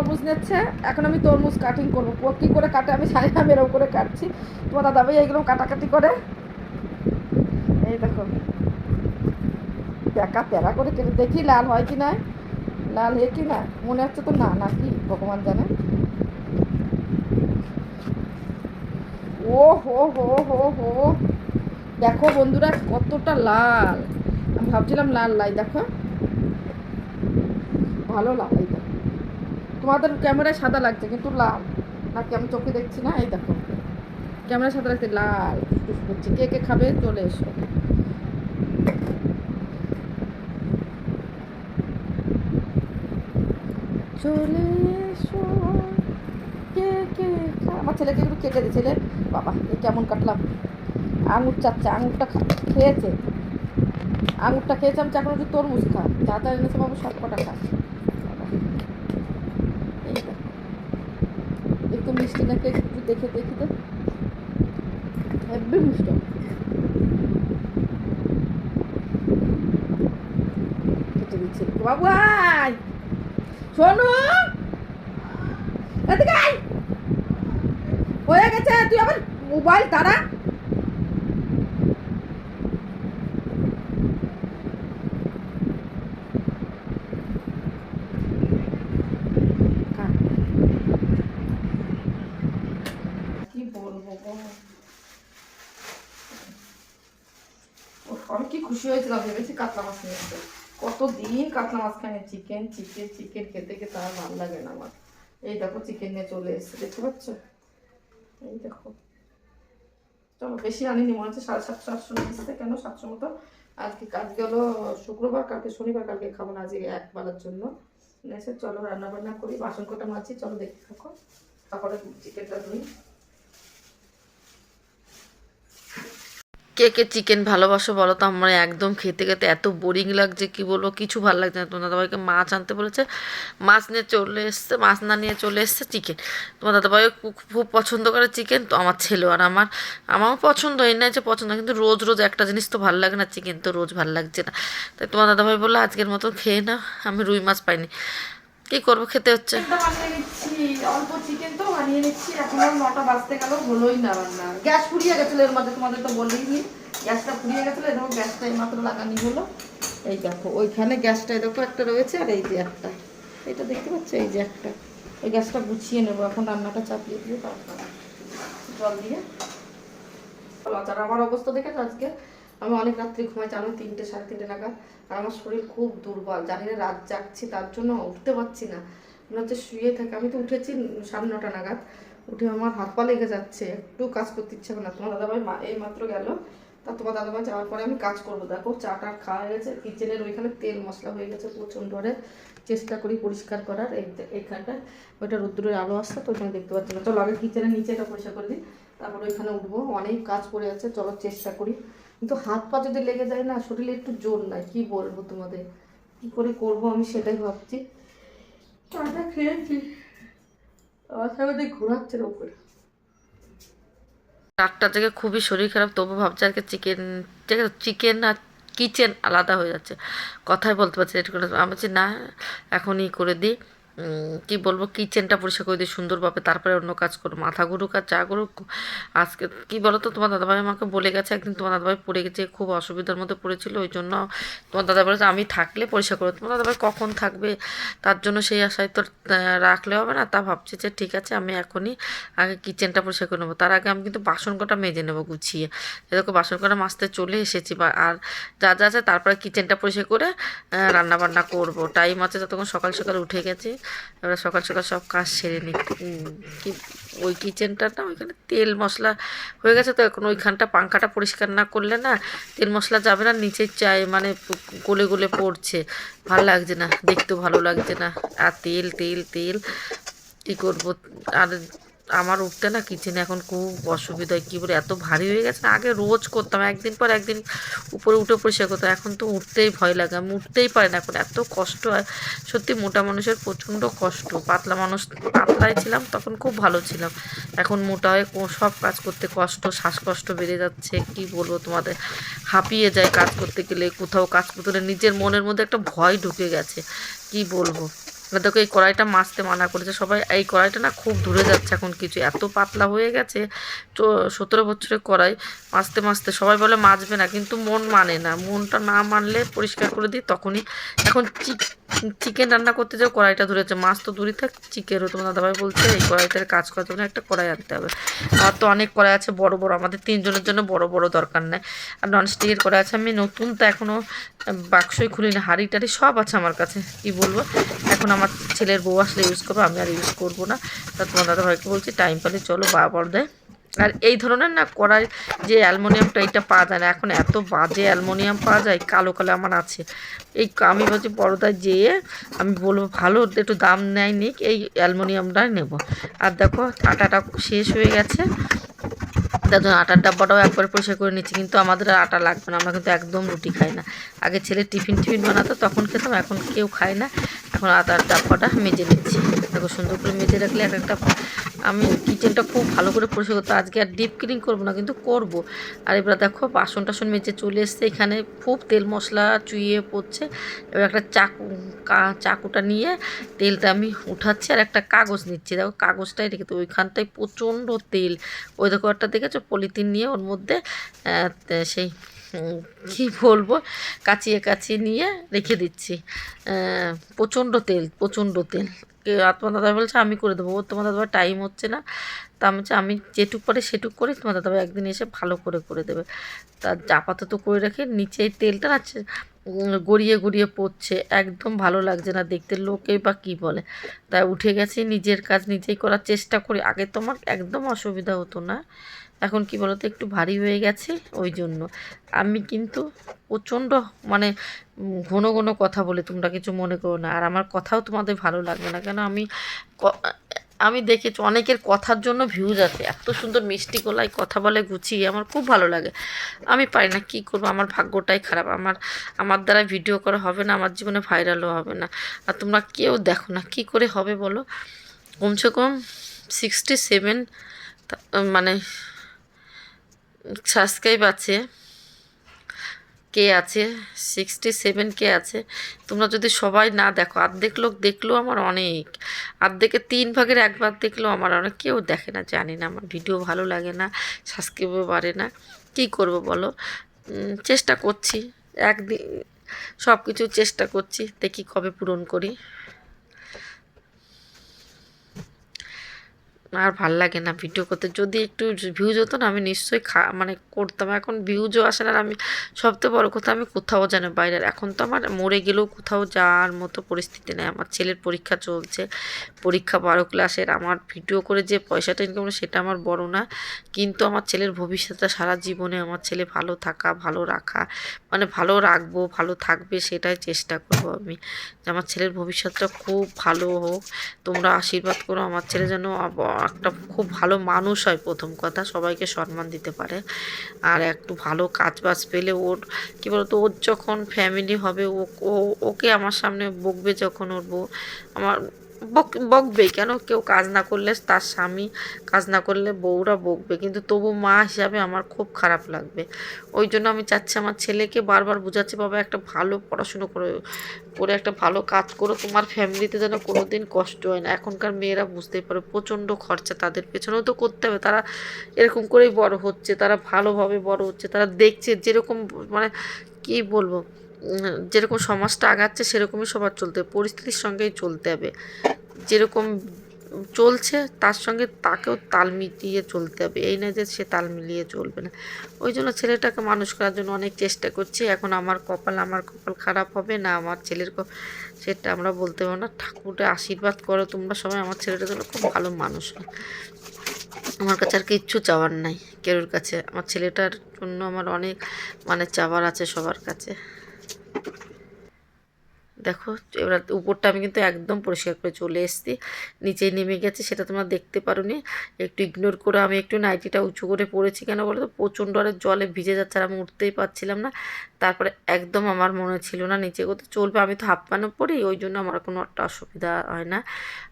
তরমুজ নিচ্ছে। এখন আমি তরমুজ কাটিং করব। কী করে কাটে আমি জানি না এরকম করে কাটছি। তোমার দাদা ভাই এইগুলো কাটাকাটি করে। এই দেখো। প্যাকা প্যারা করে কেটে দেখি লাল হয় কি না? লাল হয় কি না? মনে হচ্ছে তো না না কি? ভগবান জানে। ও হো হো হো হো। দেখো বন্ধুরা, কতটা লাল। আমি ভাবছিলাম লাল লাই, দেখো। ভালো লাল তোমাদের ক্যামেরায় সাদা লাগছে, কিন্তু লাল। নাকি আমি চোখে দেখছি না? এই দেখো। ক্যামেরায় সাদা লাগছে, লাল। ফুসফুস কে কে খাবে? চলে এসো। চলে এসো। কে কে আমার ছেলেকে একটু কেটে দে, ছেলে। বাবা, এ কেমন কাটলাম আঙুর চাচ্ছে, আঙুরটা খেয়েছে। আঙুরটা খেয়েছে, আমি একটু তরমুজ খা। যা যা এনেছে বাবু, সব কটা খা বাবা। এই দেখো। একটু মিষ্টি নাকি একটু দেখে দেখি তো। হেব্বি মিষ্টি। হয়ে গেছে, তুই আবার মোবাইল তারা কি বলব গো? উফ, আমি কি খুশি হয়েছিলাম ভেবেছি কাতলা মাছ নিয়ে আসবে কতদিন কাতলা মাছ খাই চিকেন চিকেন চিকেন খেতে খেতে আর ভালো লাগে না আমার। এই দেখো, চিকেন নিয়ে চলে এসেছে, দেখতে পাচ্ছ? এই দেখো। চলো, বেশি আনিনি, মনে হচ্ছে সাড়ে সাতশো, আটশো নিচ্ছে কেন? সাতশো মতো। আজকে কাজ হলো শুক্রবার, কালকে শনিবার, কালকে খাব না, আজকে এক বেলার জন্য এসে চলো রান্না বান্না করি বাসন কটা মাছি চলো দেখতে থাকো। তারপরে চিকেনটা ধুই। কে কে চিকেন ভালোবাসো বলো তো? আমার একদম খেতে খেতে এত বোরিং লাগছে, কি বলব? কিছু ভালো লাগছে না। তোমার দাদাভাইকে মাছ আনতে বলেছে, মাছ নিয়ে চলে এসছে, মাছ না নিয়ে চলে এসছে চিকেন তোমার দাদাভাই খুব পছন্দ করে চিকেন তো আমার ছেলেও আর আমার, আমারও পছন্দ, এই না যে পছন্দ, কিন্তু রোজ রোজ একটা জিনিস তো ভালো লাগে না চিকেন তো রোজ ভালো লাগছে না। তাই তোমার দাদাভাই বলল, আজকের মতো খেয়ে না আমি রুই মাছ পাইনি। কী করব, খেতে হচ্ছে। অল্প চিকেন তো বানিয়ে নিচ্ছি নটা বাজতে হলোই না রান্না। গ্যাস ফুরিয়ে গেছিল এর তোমাদের তো গ্যাসটা গেছিল গ্যাসটা মাত্র লাগানি হলো। এই দেখো, ওইখানে গ্যাসটা দেখো একটা রয়েছে, আর এই যে একটা। দেখতে পাচ্ছ? এই যে একটা। ওই গ্যাসটা গুছিয়ে নেব, এখন রান্নাটা চাপিয়ে দিয়ে তারপর জল দিয়ে। আমার অবস্থা দেখে আজকে? আমি অনেক রাত্রি ঘুমাইছি আমি তিনটে, সাড়ে তিনটে নাগাদ। আর আমার শরীর খুব দুর্বল, জানি না রাত জাগছি, তার জন্য উঠতে পারছি না। মনে হচ্ছে শুয়ে থাকে, আমি তো উঠেছি সাড়ে নটা নাগাদ। উঠে আমার হাত পা লেগে যাচ্ছে, একটু কাজ করতে ইচ্ছে করে না। তোমার দাদাভাই মা, এই মাত্র গেল। তা তোমার দাদাভাই যাওয়ার পরে আমি কাজ করব। দেখো, চাটা খাওয়া হয়ে গেছে, কিচেনের ওইখানে তেল মশলা হয়ে গেছে প্রচণ্ড চেষ্টা করি পরিষ্কার করার, এই এইখানটা ওইটা রোদ্দুরের আলো আসছে, তো ওইখানে দেখতে পাচ্ছি না। চলো আগে কিচেনের নিচেটা পরিষ্কার করে দিই। তারপর ওইখানে উঠবো। অনেক কাজ পড়ে আছে, চলো চেষ্টা করি। কিন্তু হাত পা যদি লেগে যায় না শরীরে একটু জোর নাই কি বলব তোমাদের? কি করে করব আমি সেটাই ভাবছি। চাটা খেয়েছি। আমার সাথে ঘোরাচ্ছে চারটা থেকে খুবই শরীর খারাপ তবু ভাবছি আজকে চিকেন ঠিক আছে চিকেন আর কিচেন আলাদা হয়ে যাচ্ছে। কথাই বলতে পারছি আমি বলছি না এখনই করে দিই। কি বলব কিচেনটা পরিষ্কার করে দিই সুন্দরভাবে তারপরে অন্য কাজ করো, মাথা ঘুরুক আর যা করুক। আজকে কি বলো তো তোমার দাদাভাই আমাকে বলে গেছে, একদিন তোমার দাদাভাই পড়ে গেছে, খুব অসুবিধার মধ্যে পড়েছিল, ওই জন্য তোমার দাদা বলেছে, আমি থাকলে পরিষ্কার করো। তোমার দাদাভাই কখন থাকবে, তার জন্য সেই আশায় তো রাখলে হবে না, তা ভাবছি যে ঠিক আছে, আমি এখনই আগে কিচেনটা পরিষ্কার করে নেব। তার আগে আমি কিন্তু বাসন কটা মেজে নেব গুছিয়ে। এরকম বাসন কটা মাজতে চলে এসেছি, বা আর যা যা আছে তারপরে কিচেনটা পরিষ্কার করে রান্না বান্না করব। টাইম আছে যতক্ষণ সকাল সকাল উঠে গেছি। এবার সকাল সকাল সব কাজ সেরে নি কি ওই কিচেনটা না ওইখানে তেল মশলা হয়ে গেছে তো এখন ওইখানটা পাঙ্খাটা পরিষ্কার না করলে না তেল মশলা যাবে না নিচে চাই মানে গোলে গোলে পড়ছে। ভালো লাগছে না দেখতে ভালো লাগছে না। আর তেল তেল তেল কী করব? আর আমার উঠতে না কিচেনে এখন খুব অসুবিধা, কী বলে, এত ভারী হয়ে গেছে আগে রোজ করতাম, একদিন পর একদিন উপরে উঠে পরিষ্কার করতাম, এখন তো উঠতেই ভয় লাগে, আমি উঠতেই পারি না এখন, এত কষ্ট হয়, সত্যি মোটা মানুষের প্রচণ্ড কষ্ট, পাতলা মানুষ পাতলাই ছিলাম, তখন খুব ভালো ছিলাম, এখন মোটা হয়ে সব কাজ করতে কষ্ট, শ্বাসকষ্ট বেড়ে যাচ্ছে, কি বলব তোমাদের, হাঁপিয়ে যায় কাজ করতে গেলে, কোথাও কাজ করতে গেলে, নিজের মনের মধ্যে একটা ভয় ঢুকে গেছে, কি বলব? আর দেখো এই কড়াইটা মাছতে মানা করেছে। সবাই এই কড়াইটা না খুব দূরে যাচ্ছে এখন কিছু, এত পাতলা হয়ে গেছে তো সতেরো বছরের কড়াই মাছতে মাছতে। সবাই বলে মাজবে না, কিন্তু মন মানে না। মনটা না মানলে পরিষ্কার করে দিই, তখনই এখন চিকেন রান্না করতে যাও, কড়াইটা ধরেছে মাছ তো দূরে থাক, চিকেনও তোমার দাদাভাই বলছে, এই কড়াইটার কাজ করার জন্য একটা কড়াই আনতে হবে। আমার তো অনেক কড়াই আছে, বড় বড়, আমাদের তিনজনের জন্য বড় বড় দরকার নেই। আর ননস্টিকের কড়াই আছে, আমি নতুন তো এখনও বাক্সই খুলি না হাঁড়ি টাড়ি সব আছে আমার কাছে, কি বলব? এখন আমার ছেলের বউ আসলে ইউজ করব, আমি আর ইউজ করব না। তা তোমার দাদাভাইকে বলছি টাইম পেলে চলো, বাবার দেয়। আর এই ধরনের না কড়াই যে অ্যালমোনিয়ামটা এটা পাওয়া যায় না। এখন এত বাজে অ্যালমোনিয়াম পাওয়া যায়, কালো কালো আমার আছে। এই আমি বলছি বড়দায় যেয়ে আমি বলব, ভালো, একটু দাম নেয় নিক, এই অ্যালমোনিয়ামটাই নেব। আর দেখো, আটাটা শেষ হয়ে গেছে। তার জন্য আটার ডাব্বাটাও একবার পরিষ্কার করে নিচ্ছি, কিন্তু আমাদের আর আটা লাগবে না, আমরা কিন্তু একদম রুটি খাই না। আগে ছেলে টিফিন টিফিন বানাতো, তখন খেতাম, এখন কেউ খায় না। এখন আটার ডাব্বাটা মেজে নিচ্ছি। দেখো, সুন্দর করে মেজে রাখলে এক একটা আমি কিচেনটা খুব ভালো করে পরিষ্কার করতে আজকে আর ডিপ ক্লিন করব না, কিন্তু করব। আর এবার দেখো, বাসন টাসন মেজে চলে এসছে এখানে। খুব তেল মশলা চুইয়ে পড়ছে। এবার একটা চাকু চাকুটা নিয়ে তেলটা আমি উঠাচ্ছি আর একটা কাগজ নিচ্ছি। দেখো, কাগজটাই রেখে তো ওইখানটায় প্রচণ্ড তেল। ওই দেখো, একটা দেখেছ? পলিথিন নিয়ে ওর মধ্যে সেই কি বলব? কাচিয়ে কাচিয়ে নিয়ে রেখে দিচ্ছি। প্রচণ্ড তেল প্রচণ্ড তেল। তোমার দাদা বলছে, আমি করে দেবো। ওর তোমার দাদা টাইম হচ্ছে না। তা আমি আমি যেটুক পারি সেটুক করে, তোমার দাদা একদিন এসে ভালো করে করে দেবে। তা আপাতত করে রেখে নিচে তেলটা না গড়িয়ে গড়িয়ে পড়ছে। একদম ভালো লাগছে না দেখতে, লোকে বা কী বলে। তাই উঠে গেছি, নিজের কাজ নিজেই করার চেষ্টা করি। আগে তোমার একদম অসুবিধা হতো না। এখন কি বলতো, একটু ভারী হয়ে গেছে, ওই জন্য। আমি কিন্তু প্রচণ্ড মানে ঘন ঘন কথা বলে, তোমরা কিছু মনে করো না। আর আমার কথাও তোমাদের ভালো লাগবে না। কেন আমি আমি দেখেছি অনেকের কথার জন্য ভিউজ আছে এত সুন্দর মিষ্টি গলায় কথা বলে গুছিয়ে আমার খুব ভালো লাগে। আমি পারি না, কী করব? আমার ভাগ্যটাই খারাপ। আমার আমার দ্বারা ভিডিও করা হবে না, আমার জীবনে ভাইরালও হবে না। আর তোমরা কেউ দেখো না, কি করে হবে বলো? কমসে কম সিক্সটি সেভেন মানে সাবস্ক্রাইব আছে। কে আছে? সিক্সটি সেভেন কে আছে? তোমরা যদি সবাই না দেখো, অর্ধেক লোক দেখলেও আমার অনেক। অর্ধেকের তিন ভাগের একবার দেখলেও আমার অনেক। কেউ দেখে না, জানি না, আমার ভিডিও ভালো লাগে না সাবস্ক্রাইবও বাড়ে না। কী করব বলো? চেষ্টা করছি। একদিন সব কিছু চেষ্টা করছি, দেখি কবে পূরণ করি। আর ভালো লাগে না ভিডিও করতে। যদি একটু ভিউজ হতো না, আমি নিশ্চয়ই খা মানে করতাম। এখন ভিউজও আসে না আমি সবথেকে বড় কথা, আমি কোথাও জানি বাইরের এখন তো আমার মরে গেলেও কোথাও যাওয়ার মতো পরিস্থিতি নেই। আমার ছেলের পরীক্ষা চলছে, পরীক্ষা বারো ক্লাসের আমার ভিডিও করে যে পয়সাটা ইনকাম সেটা আমার বড় না। কিন্তু আমার ছেলের ভবিষ্যৎটা সারা জীবনে আমার ছেলে ভালো থাকা, ভালো রাখা মানে ভালো রাখব, ভালো থাকবে সেটাই চেষ্টা করব আমি। যে আমার ছেলের ভবিষ্যৎটা খুব ভালো হোক, তোমরা আশীর্বাদ করো, আমার ছেলে যেন একটা খুব ভালো মানুষ হয় প্রথম কথা, সবাইকে সম্মান দিতে পারে। আর একটু ভালো কাজ বাজ পেলে ওর, কী বলতো, ওর যখন ফ্যামিলি হবে, ও ওকে আমার সামনে বকবে যখন ওর বউ আমার বক বকবেই কেন? কেউ কাজ না করলে তার স্বামী কাজ না করলে বউরা বকবে। কিন্তু তবু মা হিসাবে আমার খুব খারাপ লাগবে। ওই জন্য আমি চাচ্ছি আমার ছেলেকে বারবার বোঝাচ্ছি, বাবা, একটা ভালো পড়াশুনো করে করে একটা ভালো কাজ করো। তোমার ফ্যামিলিতে যেন কোনো দিন কষ্ট হয় না। এখনকার মেয়েরা বুঝতেই পারে, প্রচণ্ড খরচা তাদের পেছনেও তো করতে হবে। তারা এরকম করেই বড় হচ্ছে, তারা ভালোভাবে বড় হচ্ছে, তারা দেখছে যেরকম মানে কী বলব? যেরকম সমাজটা আগাচ্ছে, সেরকমই সবার চলতে হবে। পরিস্থিতির সঙ্গেই চলতে হবে। যেরকম চলছে, তার সঙ্গে তাকেও তাল মিলিয়ে চলতে হবে। এই না যে সে তাল মিলিয়ে চলবে না। ওই জন্য ছেলেটাকে মানুষ করার জন্য অনেক চেষ্টা করছি। এখন আমার কপাল আমার কপাল খারাপ হবে না, আমার ছেলের সেটা আমরা বলতে পারব না। ঠাকুরটা আশীর্বাদ করো, তোমরা সবাই আমার ছেলেটা যেন খুব ভালো মানুষ আমার কাছে আর কিচ্ছু চাওয়ার নাই কেউর কাছে। আমার ছেলেটার জন্য আমার অনেক মানে চাওয়ার আছে সবার কাছে। দেখো, এবার উপরটা আমি কিন্তু একদম পরিষ্কার করে চলে এসেছি। নিচে নেমে গেছে, সেটা তোমরা দেখতে পারো নি একটু ইগনোর করে আমি একটু নাইটিটা উঁচু করে পড়েছি কেন বলো তো? প্রচণ্ড আরে জলে ভিজে যাচ্ছে আর আমি উঠতেই পারছিলাম না। তারপরে একদম আমার মনে ছিল না নিচে কোথাও চলবে। আমি তো হাফ প্যান্টও পরি, ওই জন্য আমার কোনো একটা অসুবিধা হয় না।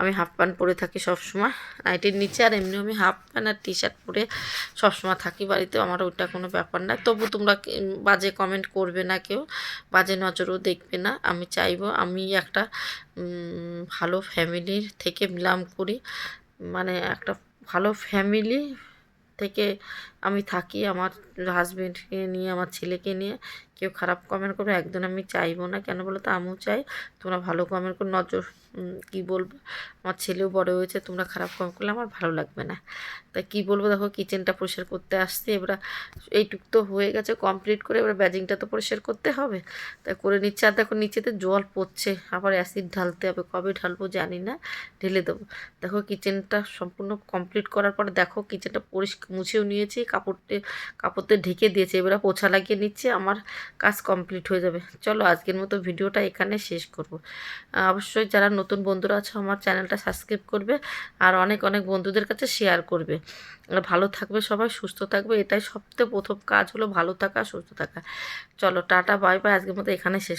আমি হাফ প্যান্ট পরে থাকি সবসময়। নাইটির নিচে আর এমনিও আমি হাফ প্যান্ট আর টি শার্ট পরে সবসময় থাকি বাড়িতে, আমার ওইটা কোনো ব্যাপার না। তবু তোমরা বাজে কমেন্ট করবে না কেউ, বাজে নজরও দেখবে না। আমি চাই চাইব। আমি একটা ভালো ফ্যামিলির থেকে বিলং করি। মানে একটা ভালো ফ্যামিলি থেকে আমি থাকি আমার হাজবেন্ডকে নিয়ে, আমার ছেলেকে নিয়ে। কেউ খারাপ কমেন্ট করবে একদম আমি চাইব না। কেন বলো তো? আমিও চাই। তোমরা ভালো কমেন্ট করে। নজর কী বলব? আমার ছেলেও বড় হয়েছে, তোমরা খারাপ কমেন্ট করলে আমার ভালো লাগবে না। তাই কী বলব? দেখো কিচেনটা পরিষ্কার করতে আসছি। এবার এইটুক তো হয়ে গেছে কমপ্লিট করে। এবার ব্যাজিংটা তো পরিষ্কার করতে হবে। তাই করে নিচ্ছে। আর দেখো, নিচেতে জল পড়ছে। আবার অ্যাসিড ঢালতে হবে। কবে ঢালবো জানি না। ঢেলে দেবো। দেখো কিচেনটা সম্পূর্ণ কমপ্লিট করার পরে দেখো কিচেনটা পরিষ্কার মুছেও নিয়েছি। কাপড়তে কাপড়তে ঢেকে দিয়েছে। এবার পোছা লাগিয়ে নিচ্ছে, আমার কাজ কমপ্লিট হয়ে যাবে। চলো আজকের মতো ভিডিওটা এখানে শেষ করব। অবশ্যই যারা নতুন বন্ধুরা আছে, আমার চ্যানেলটা সাবস্ক্রাইব করবে আর অনেক অনেক বন্ধুদের কাছে শেয়ার করবে। ভালো থাকবে সবাই, সুস্থ থাকবে। এটাই সবথেকে প্রথম কাজ হলো ভালো থাকা, সুস্থ থাকা। চলো, টাটা বাই বাই আজকের মতো এখানে শেষ